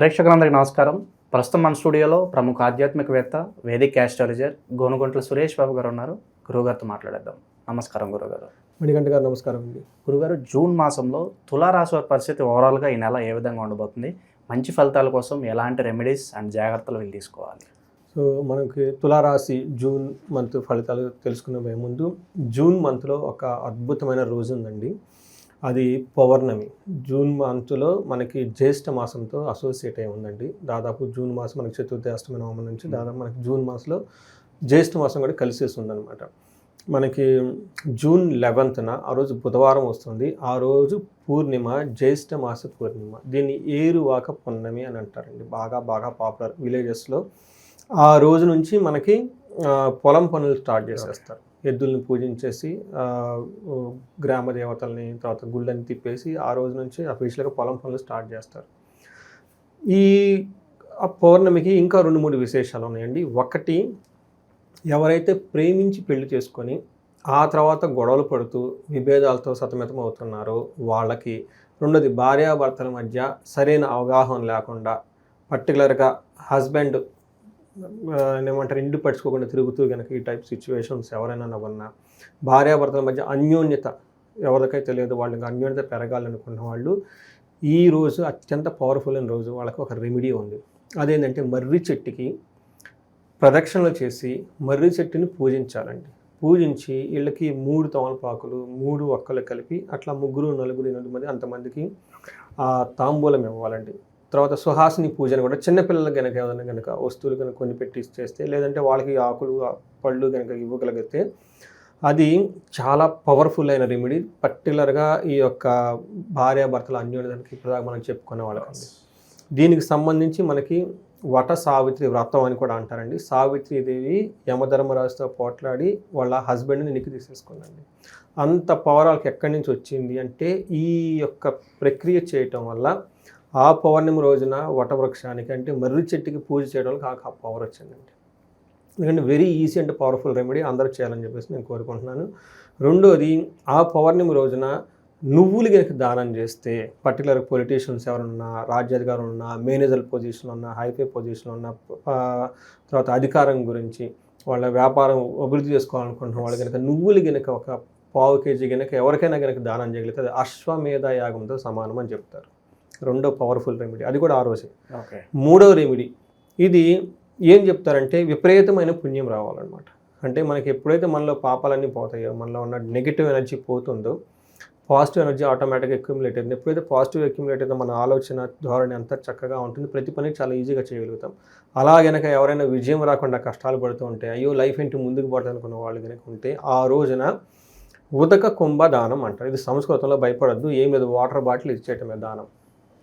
ప్రేక్షకులందరికీ నమస్కారం. ప్రస్తుతం మన స్టూడియోలో ప్రముఖ ఆధ్యాత్మికవేత్త వేదిక ఆస్ట్రాలజర్ గోనుగుంట్ల సురేష్ బాబు గారు ఉన్నారు. గురుగారితో మాట్లాడేద్దాం. నమస్కారం గురుగారు మణికంఠ గారు నమస్కారం అండి. గురుగారు జూన్ మాసంలో తులారాశి వారి పరిస్థితి ఓవరాల్గా ఈ నెల ఏ విధంగా ఉండబోతుంది? మంచి ఫలితాల కోసం ఎలాంటి రెమెడీస్ అండ్ జాగ్రత్తలు వీళ్ళు తీసుకోవాలి? సో మనకి తులారాశి జూన్ మంత్ ఫలితాలు తెలుసుకునే ముందు జూన్ మంత్లో ఒక అద్భుతమైన రోజు ఉందండి. అది పౌర్ణమి. జూన్ మంత్లో మనకి జ్యేష్ఠ మాసంతో అసోసియేట్ అయి ఉందండి. దాదాపు జూన్ మాసం మనకి చతుర్థి అష్టమి నవమి నుంచి దాదాపు మనకి జూన్ మాసంలో జ్యేష్ఠ మాసం కూడా కలిసేసి ఉందన్నమాట. మనకి జూన్ లెవెన్త్న ఆ రోజు బుధవారం వస్తుంది. ఆ రోజు పూర్ణిమ జ్యేష్ఠ మాస పూర్ణిమ. దీన్ని ఏరువాక పున్నమి అని అంటారండి. బాగా బాగా పాపులర్ విలేజెస్లో. ఆ రోజు నుంచి మనకి పొలం పనులు స్టార్ట్ చేసేస్తారు. ఎద్దుల్ని పూజించేసి గ్రామ దేవతల్ని తర్వాత గుళ్ళని తిప్పేసి ఆ రోజు నుంచి అఫీషియల్గా పొలం పనులు స్టార్ట్ చేస్తారు. ఈ పౌర్ణమికి ఇంకా రెండు మూడు విశేషాలు ఉన్నాయండి. ఒకటి ఎవరైతే ప్రేమించి పెళ్ళి చేసుకొని ఆ తర్వాత గొడవలు పడుతూ విభేదాలతో సతమతం అవుతున్నారో వాళ్ళకి రెండోది భార్యాభర్తల మధ్య సరైన అవగాహన లేకుండా పర్టికులర్గా హస్బెండ్ ఏమంటారు ఇంటి పట్టుకోకుండా తిరుగుతూ కనుక ఈ టైప్ సిచ్యువేషన్స్ ఎవరైనా ఉన్నా భార్యాభర్తల మధ్య అన్యోన్యత ఎవరికైతే తెలియదు వాళ్ళకి అన్యోన్యత పెరగాలనుకున్న వాళ్ళు ఈ రోజు అత్యంత పవర్ఫుల్ అయిన రోజు వాళ్ళకి ఒక రెమెడీ ఉంది. అదేంటంటే మర్రి చెట్టుకి ప్రదక్షిణలు చేసి మర్రి చెట్టుని పూజించాలండి. పూజించి వీళ్ళకి మూడు తమలపాకులు మూడు ఒక్కలు కలిపి అట్లా ముగ్గురు నలుగురు ఎనిమిది మంది అంతమందికి ఆ తాంబూలం ఇవ్వాలండి. తర్వాత సుహాసిని పూజను కూడా చిన్నపిల్లలకు కనుక ఏదైనా కనుక వస్తువులు కనుక కొన్ని పెట్టి చేస్తే లేదంటే వాళ్ళకి ఆకులు పళ్ళు కనుక ఇవ్వగలిగితే అది చాలా పవర్ఫుల్ అయిన రెమెడీ పర్టికులర్గా ఈ యొక్క భార్యాభర్తల అన్యోన్యతకి ఇప్పుడు మనం చెప్పుకునే వాళ్ళకండి దీనికి సంబంధించి మనకి వట సావిత్రి వ్రతం అని కూడా అంటారండి. సావిత్రీదేవి యమధర్మరాజుతో పోట్లాడి వాళ్ళ హస్బెండ్ని నిక్కి తీసేసుకుందండి. అంత పవర్ వాళ్ళకి ఎక్కడి నుంచి వచ్చింది అంటే ఈ యొక్క ప్రక్రియ చేయటం వల్ల ఆ పౌర్ణమి రోజున వటవృక్షానికి అంటే మర్రి చెట్టుకి పూజ చేయడం వల్ల ఆ పవర్ వచ్చిందండి ఎందుకంటే very easy and powerful remedy అందరూ చేయాలని చెప్పేసి నేను కోరుకుంటున్నాను. రెండోది ఆ పౌర్ణమి రోజున నువ్వులు కనుక దానం చేస్తే పర్టికులర్ పొలిటీషియన్స్ ఎవరున్నా రాజ్యాధికారులు ఉన్నా మేనేజర్ పొజిషన్లో ఉన్న హైపే పొజిషన్లో ఉన్న తర్వాత అధికారం గురించి వాళ్ళ వ్యాపారం అభివృద్ధి చేసుకోవాలనుకుంటున్న వాళ్ళు కనుక నువ్వులు కనుక ఒక పావు కేజీ కనుక ఎవరికైనా కనుక దానం చేయగలిగితే అది అశ్వమేధ యాగంతో సమానం అని చెప్తారు. రెండో పవర్ఫుల్ రెమెడీ అది కూడా ఆ రోజే మూడవ రెమెడీ ఇది ఏం చెప్తారంటే విపరీతమైన పుణ్యం రావాలన్నమాట. అంటే మనకి ఎప్పుడైతే మనలో పాపాలన్నీ పోతాయో మనలో ఉన్న నెగిటివ్ ఎనర్జీ పోతుందో పాజిటివ్ ఎనర్జీ ఆటోమేటిక్గా అక్యుములేట్ అవుతుంది. ఎప్పుడైతే పాజిటివ్ అక్యుములేట్ అయితే మన ఆలోచన ధోరణి అంతా చక్కగా ఉంటుంది. ప్రతి పని చాలా ఈజీగా చేయగలుగుతాం. అలా గనక ఎవరైనా విజయం రాకుండా కష్టాలు పడుతూ ఉంటే అయ్యో లైఫ్ ఏంటి ముందుకు పడుతుంది అనుకున్న వాళ్ళు కనుక ఉంటే ఆ రోజున ఉదక కుంభ దానం అంటారు. ఇది సంస్కృతంలో భయపడద్దు. ఏం లేదు వాటర్ బాటిల్ ఇచ్చేయటమే దానం.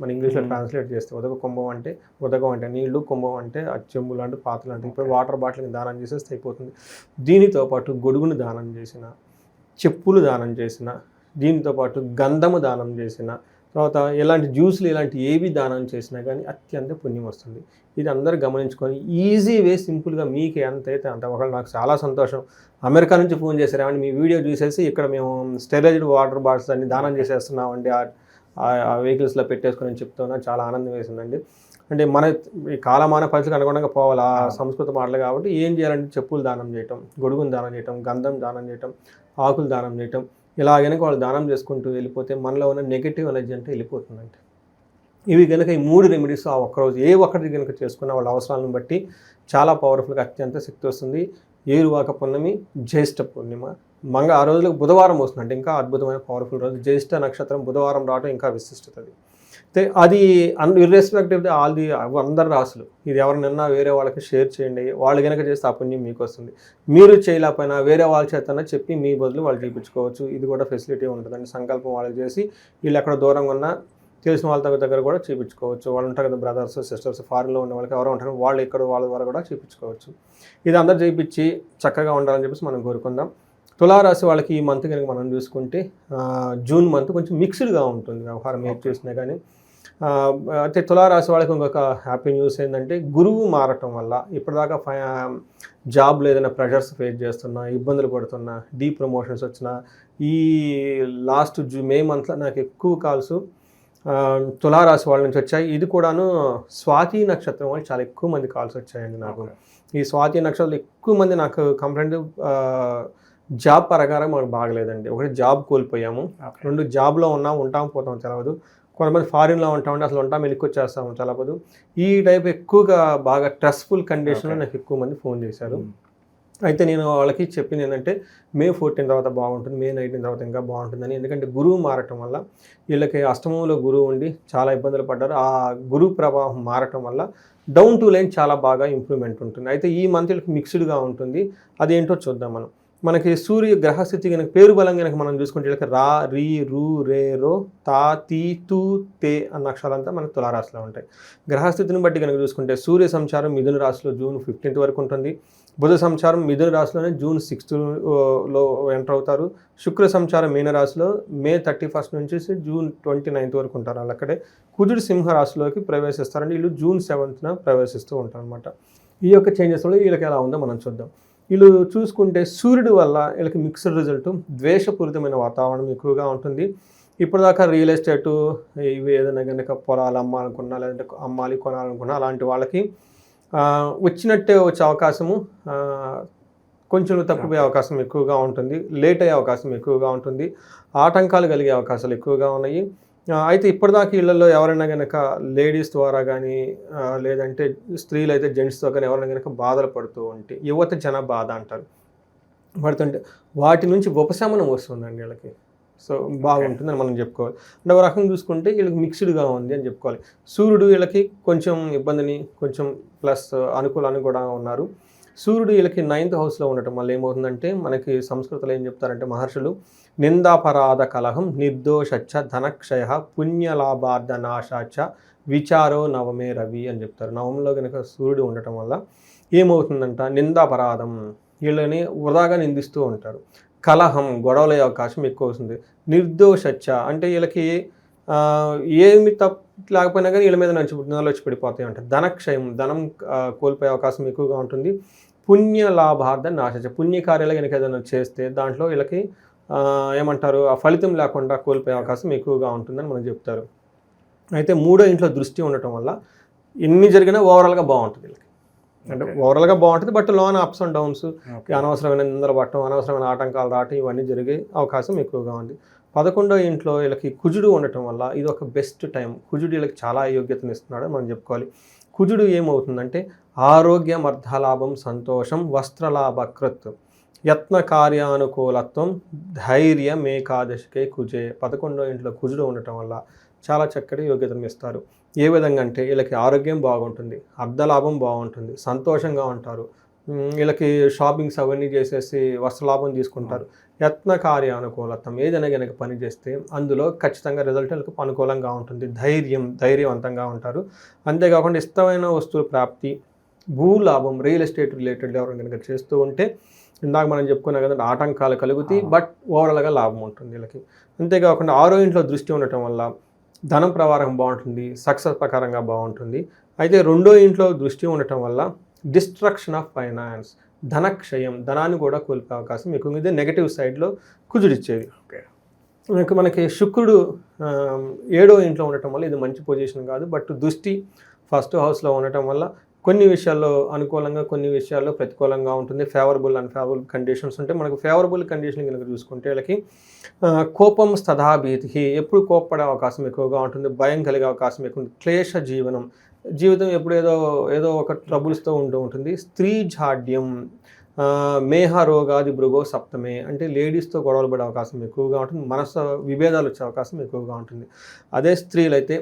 మన ఇంగ్లీష్లో. ట్రాన్స్లేట్ చేస్తే ఉదక కుంభం అంటే ఉదకం అంటే నీళ్ళు కుంభం అంటే ఆ చెంబు లాంటి పాత్రలు అంటే ఇప్పుడు వాటర్ బాటిల్ని దానం చేసేస్తే అయిపోతుంది. దీనితో పాటు గొడుగును దానం చేసిన చెప్పులు దానం చేసిన దీనితో పాటు గంధము దానం చేసిన తర్వాత ఎలాంటి జ్యూస్లు ఇలాంటి ఏవి దానం చేసినా కానీ అత్యంత పుణ్యం వస్తుంది. ఇది అందరూ గమనించుకొని ఈజీ వే సింపుల్గా మీకు ఎంత అయితే అంత. ఒకళ్ళు నాకు చాలా సంతోషం. అమెరికా నుంచి ఫోన్ చేశారు ఏమంటే మీ వీడియో చూసేసి ఇక్కడ మేము స్టెరైజ్డ్ వాటర్ బాటిల్స్ అన్ని దానం చేసేస్తున్నామండి. ఆ- వెహికల్స్లో పెట్టేసుకొని చెప్తున్నా చాలా ఆనందం వేసిందండి. అంటే మన ఈ కాలమాన పరిస్థితికి అనుగుణంగా పోవాలి ఆ. సంస్కృత మాటలు కాబట్టి ఏం చేయాలంటే చెప్పులు దానం చేయటం గొడుగును దానం చేయటం గంధం దానం చేయటం ఆకులు దానం చేయటం ఇలా కనుక వాళ్ళు దానం చేసుకుంటూ వెళ్ళిపోతే మనలో ఉన్న నెగిటివ్ ఎనర్జీ అంటే వెళ్ళిపోతుందండి. ఇవి కనుక ఈ మూడు రెమెడీస్ ఆ ఒక్కరోజు ఏ ఒక్కటి కనుక చేసుకున్న వాళ్ళ అవసరాలను బట్టి చాలా పవర్ఫుల్గా అత్యంత శక్తి వస్తుంది. ఏరువాక పున్నమి జ్యేష్ఠ పూర్ణిమ మంగ ఆ రోజులకు బుధవారం వస్తుందంటే ఇంకా అద్భుతమైన పవర్ఫుల్ రోజు. జ్యేష్ఠ నక్షత్రం బుధవారం రావడం ఇంకా విశిష్టతది. అది అన్ ఇర్రెస్పెక్టివ్ ఆల్ ది అందరు రాసులు. ఇది ఎవరినన్నా వేరే వాళ్ళకి షేర్ చేయండి. వాళ్ళు కనుక చేస్తే ఆ పుణ్యం మీకు వస్తుంది. మీరు చేయలేకపోయినా వేరే వాళ్ళ చేతన చెప్పి మీ బదులు వాళ్ళు చేయించుకోవచ్చు. ఇది కూడా ఫెసిలిటీ ఉంటుందండి. సంకల్పం వాళ్ళకి చేసి వీళ్ళు ఎక్కడ దూరంగా ఉన్నా తెలిసిన వాళ్ళ దగ్గర కూడా చూపించుకోవచ్చు వాళ్ళు ఉంటారు కదా బ్రదర్స్ సిస్టర్స్ ఫారిన్లో ఉన్న వాళ్ళకి ఎవరో ఉంటారు. వాళ్ళు ఇక్కడ వాళ్ళ ద్వారా కూడా చూపించుకోవచ్చు ఇది అందరు చేయించి చక్కగా ఉండాలని చెప్పేసి మనం కోరుకుందాం. తులారాశి వాళ్ళకి ఈ మంత్ కనుక మనం చూసుకుంటే జూన్ మంత్ కొంచెం మిక్స్డ్గా ఉంటుంది. వ్యవహారం ఏది చూసినా కానీ అయితే తులారాశి వాళ్ళకి ఇంకొక హ్యాపీ న్యూస్ ఏంటంటే గురువు మారటం వల్ల ఇప్పటిదాకా ఫై జాబ్లో ఏదైనా ప్రెషర్స్ ఫేస్ చేస్తున్నా ఇబ్బందులు పడుతున్నా డీ ప్రమోషన్స్ వచ్చినా ఈ లాస్ట్ జూ మే మంత్లో నాకు ఎక్కువ కాల్స్ తులారాశి వాళ్ళ నుంచి వచ్చాయి. ఇది కూడాను స్వాతి నక్షత్రం వాళ్ళు చాలా ఎక్కువ మంది కాల్స్ వచ్చాయండి నాకు. ఈ స్వాతి నక్షత్రాలు ఎక్కువ మంది నాకు కంప్లైంట్ జాబ్ ప్రకారం మాకు బాగలేదండి. ఒకటి జాబ్ కోల్పోయాము. రెండు జాబ్లో ఉన్నాం ఉంటాం పోతాం తెలవదు. కొంతమంది ఫారిన్లో ఉంటామంటే అసలు ఉంటాం వెనక్కి వచ్చేస్తాము తెలవదు. ఈ టైప్ ఎక్కువగా బాగా స్ట్రెస్ఫుల్ కండిషన్లో. నాకు ఎక్కువ మంది ఫోన్ చేశారు. అయితే నేను వాళ్ళకి చెప్పింది ఏంటంటే మే ఫోర్టీన్ తర్వాత బాగుంటుంది మే నైన్టీన్ తర్వాత ఇంకా బాగుంటుందని. ఎందుకంటే గురువు మారటం వల్ల వీళ్ళకి అష్టమంలో గురువు ఉండి చాలా ఇబ్బందులు పడ్డారు. ఆ గురువు ప్రభావం మారటం వల్ల డౌన్ టు లైన్ చాలా బాగా ఇంప్రూవ్మెంట్ ఉంటుంది. అయితే ఈ మంత్ వీళ్ళకి మిక్స్డ్గా ఉంటుంది. అదేంటో చూద్దాం మనం. మనకి సూర్య గ్రహస్థితి కనుక పేరు బలం కనుక మనం చూసుకుంటే వీళ్ళకి రా రీ రు రే రో తా తీ తూ తే అన్న అక్షరాలంతా మనకు తులారాశిలో ఉంటాయి. గ్రహస్థితిని బట్టి కనుక చూసుకుంటే సూర్య సంచారం మిథున రాశిలో జూన్ ఫిఫ్టీన్త్ వరకు ఉంటుంది. బుధ సంచారం మిథున రాశిలోనే జూన్ సిక్స్త్లో ఎంటర్ అవుతారు. శుక్ర సంచారం మీన రాశిలో మే థర్టీ ఫస్ట్ నుంచి జూన్ ట్వంటీ నైన్త్ వరకు ఉంటారు. వాళ్ళు అక్కడే కుజుడు సింహ రాశిలోకి వీళ్ళు జూన్ సెవెంత్న ప్రవేశిస్తూ ఉంటారు అనమాట ఈ యొక్క చేంజెస్ వల్ల వీళ్ళకి ఎలా ఉందో మనం చూద్దాం. వీళ్ళు చూసుకుంటే సూర్యుడు వల్ల వీళ్ళకి మిక్స్డ్ రిజల్ట్ ద్వేషపూరితమైన వాతావరణం ఎక్కువగా ఉంటుంది. ఇప్పటిదాకా రియల్ ఎస్టేటు ఇవి ఏదైనా కనుక పొలాలు అమ్మాలనుకున్నా లేదంటే అమ్మాలి కొనాలనుకున్నా అలాంటి వాళ్ళకి వచ్చినట్టే వచ్చే అవకాశము కొంచెం తప్పిపోయే అవకాశం ఎక్కువగా ఉంటుంది లేట్ అయ్యే అవకాశం ఎక్కువగా ఉంటుంది ఆటంకాలు కలిగే అవకాశాలు ఎక్కువగా ఉన్నాయి. అయితే ఇప్పటిదాకా ఇళ్ళలో ఎవరైనా కనుక లేడీస్ ద్వారా కానీ లేదంటే స్త్రీలు అయితే జెంట్స్తో కానీ ఎవరైనా కనుక బాధలు పడుతూ ఉంటే యువత జన బాధ అంటారు. పడుతుంటే వాటి నుంచి ఉపశమనం వస్తుందండి వీళ్ళకి. సో బాగుంటుందని మనం చెప్పుకోవాలి. అంటే ఒక రకంగా చూసుకుంటే వీళ్ళకి మిక్స్డ్గా ఉంది అని చెప్పుకోవాలి. సూర్యుడు వీళ్ళకి కొంచెం ఇబ్బందిని కొంచెం ప్లస్ అనుకూలాన్ని కూడా ఉన్నారు. సూర్యుడు వీళ్ళకి నైన్త్ హౌస్లో ఉండటం వల్ల ఏమవుతుందంటే మనకి సంస్కృతిలో ఏం చెప్తారంటే మహర్షులు నిందాపరాధ కలహం నిర్దోషచ్చ ధనక్షయ పుణ్యలాభార్థ నాశాచ విచారో నవమే రవి అని చెప్తారు. నవంలో కనుక సూర్యుడు ఉండటం వల్ల ఏమవుతుందంట? నిందాపరాధం. వీళ్ళని వృధాగా నిందిస్తూ ఉంటారు. కలహం గొడవలయ్యే అవకాశం ఎక్కువ వస్తుంది. నిర్దోషచ్చ అంటే వీళ్ళకి ఏమి తప్పు లేకపోయినా కానీ వీళ్ళ మీద నచ్చి నలొచ్చి వచ్చి పడిపోతాయి అంటే ధనక్షయం ధనం కోల్పోయే అవకాశం ఎక్కువగా ఉంటుంది. పుణ్య లాభార్థ నాశచ పుణ్యకార్యాలు కనుక ఏదైనా చేస్తే దాంట్లో వీళ్ళకి ఏమంటారు ఆ ఫలితం లేకుండా కోల్పోయే అవకాశం ఎక్కువగా ఉంటుందని మనం చెప్తారు. అయితే మూడో ఇంట్లో దృష్టి ఉండటం వల్ల ఎన్ని జరిగినా ఓవరాల్గా బాగుంటుంది వీళ్ళకి. అంటే. ఓవరాల్గా బాగుంటుంది బట్ లోన అప్స్ అండ్ డౌన్స్. అనవసరమైన నిందలు పట్టడం అనవసరమైన ఆటంకాలు రావటం ఇవన్నీ జరిగే అవకాశం ఎక్కువగా ఉంది. పదకొండో ఇంట్లో వీళ్ళకి కుజుడు ఉండటం వల్ల ఇది ఒక బెస్ట్ టైం. కుజుడు వీళ్ళకి చాలా యోగ్యతను ఇస్తున్నాడు మనం చెప్పుకోవాలి. కుజుడు ఏమవుతుందంటే ఆరోగ్యం అర్థలాభం సంతోషం వస్త్రలాభకృత్. యత్న కార్యానుకూలత్వం ధైర్యం ఏకాదశికే కుజే. పదకొండో ఇంట్లో కుజుడు ఉండటం వల్ల చాలా చక్కటి యోగ్యతను ఇస్తారు. ఏ విధంగా అంటే వీళ్ళకి ఆరోగ్యం బాగుంటుంది అర్ధలాభం బాగుంటుంది సంతోషంగా ఉంటారు. వీళ్ళకి షాపింగ్స్ అవన్నీ చేసేసి వస్త్రలాభం తీసుకుంటారు. యత్న కార్యానుకూలత్వం ఏదైనా కనుక పని చేస్తే అందులో ఖచ్చితంగా రిజల్ట్ వీళ్ళకి అనుకూలంగా ఉంటుంది. ధైర్యం ధైర్యవంతంగా ఉంటారు. అంతేకాకుండా ఇష్టమైన వస్తువుల ప్రాప్తి భూలాభం రియల్ ఎస్టేట్ రిలేటెడ్ ఎవరైనా కనుక చేస్తూ ఉంటే ఇందాక మనం చెప్పుకున్నాం కదా ఆటంకాలు కలుగుతాయి. బట్ ఓవరాల్గా లాభం ఉంటుంది వీళ్ళకి. అంతేకాకుండా ఆరో ఇంట్లో దృష్టి ఉండటం వల్ల ధనం ప్రవాహం బాగుంటుంది సక్సెస్ ప్రకారంగా బాగుంటుంది. అయితే రెండో ఇంట్లో దృష్టి ఉండటం వల్ల డిస్ట్రక్షన్ ఆఫ్ ఫైనాన్స్ ధనక్షయం ధనాన్ని కూడా కోల్పోయే అవకాశం ఎక్కువ. ఇది నెగటివ్ సైడ్లో కుజుడిచ్చేది ఓకే. మనకి మనకి శుక్రుడు ఏడో ఇంట్లో ఉండటం వల్ల ఇది మంచి పొజిషన్ కాదు. బట్ దృష్టి ఫస్ట్ హౌస్లో ఉండటం వల్ల కొన్ని విషయాల్లో అనుకూలంగా కొన్ని విషయాల్లో ప్రతికూలంగా ఉంటుంది. ఫేవరబుల్ అన్ఫేవరబుల్ కండిషన్స్ ఉంటే మనకు ఫేవరబుల్ కండిషన్ కనుక చూసుకుంటే వీళ్ళకి కోపం స్తథాభీతి ఎప్పుడు కోప్పడే అవకాశం ఎక్కువగా ఉంటుంది. భయం కలిగే అవకాశం ఎక్కువ క్లేశ జీవనం జీవితం ఎప్పుడు ఏదో ఏదో ఒక ట్రబుల్స్తో ఉంటూ ఉంటుంది. స్త్రీ జాడ్యం మేహ రోగాది భృగో సప్తమే అంటే లేడీస్తో గొడవలు పడే అవకాశం ఎక్కువగా ఉంటుంది. మనసు విభేదాలు వచ్చే అవకాశం ఎక్కువగా ఉంటుంది. అదే స్త్రీలైతే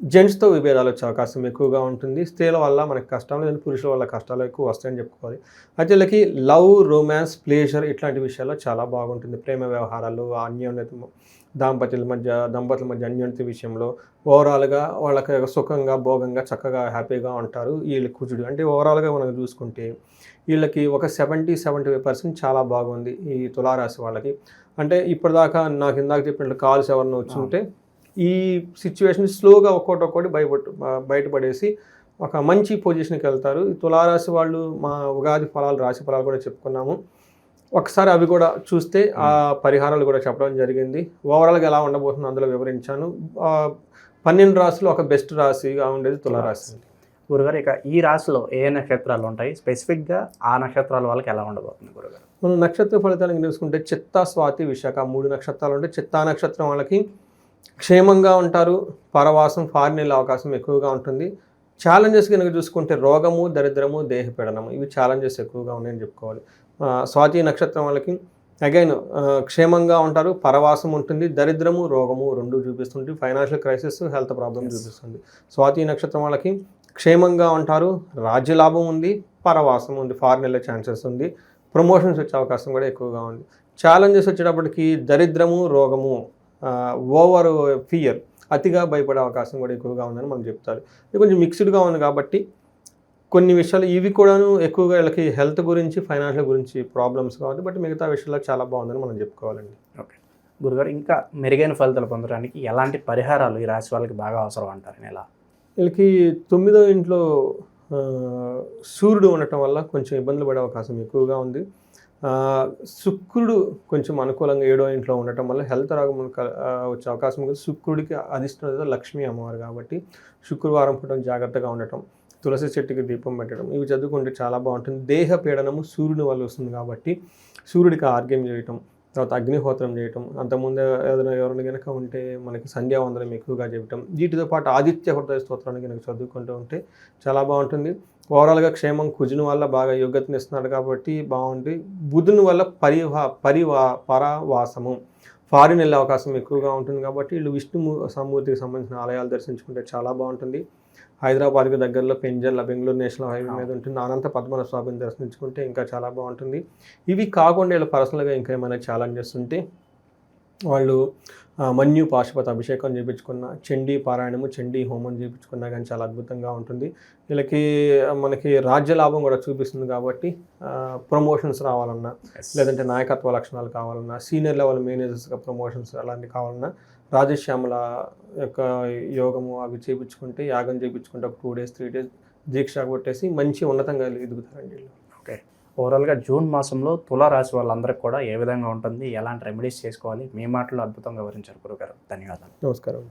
జెంట్స్తో విభేదాలు వచ్చే అవకాశం ఎక్కువగా ఉంటుంది. స్త్రీల వల్ల మనకి కష్టాలు లేదంటే పురుషుల వల్ల కష్టాలు ఎక్కువ వస్తాయని చెప్పుకోవాలి. అయితే వీళ్ళకి లవ్ రొమాన్స్ ప్లేజర్ ఇట్లాంటి విషయాల్లో చాలా బాగుంటుంది. ప్రేమ వ్యవహారాలు అన్యోన్యత దాంపత్యుల మధ్య దంపతుల మధ్య అన్యోన్యత విషయంలో ఓవరాల్గా వాళ్ళకి సుఖంగా భోగంగా చక్కగా హ్యాపీగా ఉంటారు వీళ్ళ కుజుడు. అంటే ఓవరాల్గా మనం చూసుకుంటే వీళ్ళకి ఒక సెవెంటీ సెవెంటీ ఫైవ్ పర్సెంట్ చాలా బాగుంది ఈ తులారాశి వాళ్ళకి. అంటే ఇప్పటిదాకా నాకు ఇందాక చెప్పినట్టు కాల్స్ ఎవరన్నా వచ్చి ఉంటే ఈ సిచ్యువేషన్ స్లోగా ఒక్కొక్కటి ఒక్కోటి బయపట్టు బయటపడేసి ఒక మంచి పొజిషన్కి వెళ్తారు. ఈ తులారాశి వాళ్ళు మా ఉగాది ఫలాలు రాశి ఫలాలు కూడా చెప్పుకున్నాము. ఒకసారి అవి కూడా చూస్తే ఆ పరిహారాలు కూడా చెప్పడం జరిగింది. ఓవరాల్గా ఎలా ఉండబోతుందో అందులో వివరించాను. పన్నెండు రాశులు ఒక బెస్ట్ రాశిగా ఉండేది తులారాశి గురుగారు ఇక ఈ రాశిలో ఏ నక్షత్రాలు ఉంటాయి? స్పెసిఫిక్గా ఆ నక్షత్రాల వాళ్ళకి ఎలా ఉండబోతుంది గురుగారు? మనం నక్షత్ర ఫలితాలను చూసుకుంటే చిత్తా స్వాతి విశాఖ మూడు నక్షత్రాలు ఉంటే చిత్తా నక్షత్రం వాళ్ళకి క్షేమంగా ఉంటారు. పరవాసం ఫారిన్ వెళ్ళే అవకాశం ఎక్కువగా ఉంటుంది. ఛాలెంజెస్ కనుక చూసుకుంటే రోగము దరిద్రము దేహపీడనము ఇవి ఛాలెంజెస్ ఎక్కువగా ఉన్నాయని చెప్పుకోవాలి. స్వాతి నక్షత్రం వాళ్ళకి. అగైన్ క్షేమంగా ఉంటారు పరవాసం ఉంటుంది దరిద్రము రోగము రెండు చూపిస్తుంది ఫైనాన్షియల్ క్రైసిస్ హెల్త్ ప్రాబ్లమ్. చూపిస్తుంది. స్వాతి నక్షత్రం వాళ్ళకి క్షేమంగా ఉంటారు రాజ్యలాభం ఉంది పరవాసం ఉంది ఫారిన్ వెళ్ళే ఛాన్సెస్ ఉంది ప్రమోషన్స్ వచ్చే అవకాశం కూడా ఎక్కువగా ఉంది. ఛాలెంజెస్ వచ్చేటప్పటికి దరిద్రము రోగము ఓవర్ ఫియర్ అతిగా భయపడే అవకాశం కూడా ఎక్కువగా ఉందని మనం చెప్తారు. ఇది కొంచెం మిక్స్డ్గా ఉంది కాబట్టి కొన్ని విషయాలు ఇవి కూడాను ఎక్కువగా వీళ్ళకి హెల్త్ గురించి ఫైనాన్షియల్ గురించి ప్రాబ్లమ్స్ కాబట్టి బట్ మిగతా విషయాల్లో చాలా బాగుందని మనం చెప్పుకోవాలండి. గురుగారు ఇంకా మెరుగైన ఫలితాలు పొందడానికి ఎలాంటి పరిహారాలు ఈ రాశి వాళ్ళకి బాగా అవసరం అంటారు? ఎలా వీళ్ళకి తొమ్మిదో ఇంట్లో సూర్యుడు ఉండటం వల్ల కొంచెం ఇబ్బందులు పడే అవకాశం ఎక్కువగా ఉంది. శుక్రుడు కొంచెం అనుకూలంగా ఏడో ఇంట్లో ఉండటం వల్ల హెల్త్ రోగం వచ్చే అవకాశం శుక్రుడికి అధిష్ఠిత లక్ష్మీ అమ్మవారు కాబట్టి శుక్రవారం పూట జాగ్రత్తగా ఉండటం. తులసి చెట్టుకి దీపం పెట్టడం ఇవి చదువుకుంటే చాలా బాగుంటుంది. దేహ పీడనము సూర్యుని వల్ల వస్తుంది కాబట్టి సూర్యుడికి ఆర్గ్యం చేయటం తర్వాత అగ్నిహోత్రం చేయటం అంతకుముందు ఏదైనా ఎవరైనా కనుక ఉంటే మనకి సంధ్యావందనం ఎక్కువగా చేయటం వీటితో పాటు ఆదిత్య హృదయ స్తోత్రాన్ని కనుక చదువుకుంటూ ఉంటే చాలా బాగుంటుంది. ఓవరాల్గా క్షేమం కుజుని వల్ల బాగా యోగ్యతను ఇస్తున్నాడు కాబట్టి బాగుంది. బుధుని వల్ల పరివా పరివా పరావాసము ఫారిన్ వెళ్ళే అవకాశం ఎక్కువగా ఉంటుంది కాబట్టి వీళ్ళు విష్ణు సమూర్తికి సంబంధించిన ఆలయాలు దర్శించుకుంటే చాలా బాగుంటుంది. హైదరాబాద్కి దగ్గరలో పెంజల్ల బెంగళూరు నేషనల్ హైవే మీద ఉంటుంది. అనంత పద్మనాభ స్వామిని దర్శించుకుంటే ఇంకా చాలా బాగుంటుంది. ఇవి కాకుండా వీళ్ళు పర్సనల్గా ఇంకా ఏమైనా ఛాలెంజెస్ ఉంటే వాళ్ళు మన్యు పాశుపత అభిషేకం చేయించుకున్న చండీ పారాయణము చండీ హోమం చేయించుకున్నా కానీ చాలా అద్భుతంగా ఉంటుంది. వీళ్ళకి మనకి రాజ్య లాభం కూడా చూపిస్తుంది కాబట్టి ప్రమోషన్స్ రావాలన్నా లేదంటే నాయకత్వ లక్షణాలు కావాలన్నా సీనియర్ లెవెల్ మేనేజర్స్గా ప్రమోషన్స్ అలాంటివి కావాలన్నా రాజశ్యామల యొక్క యోగము అవి చేయించుకుంటే యాగం చేయించుకుంటే ఒక టూ డేస్ త్రీ డేస్ దీక్ష కొట్టేసి మంచి ఉన్నతంగా ఎదుగుతారండి వీళ్ళు. ఓకే ఓవరాల్గా జూన్ మాసంలో తులారాశి వాళ్ళందరికీ కూడా ఏ విధంగా ఉంటుంది? ఎలాంటి రెమెడీస్ చేసుకోవాలి? మీ మాటలు అద్భుతంగా వివరించారు గురుగారు. ధన్యవాదాలు. నమస్కారం.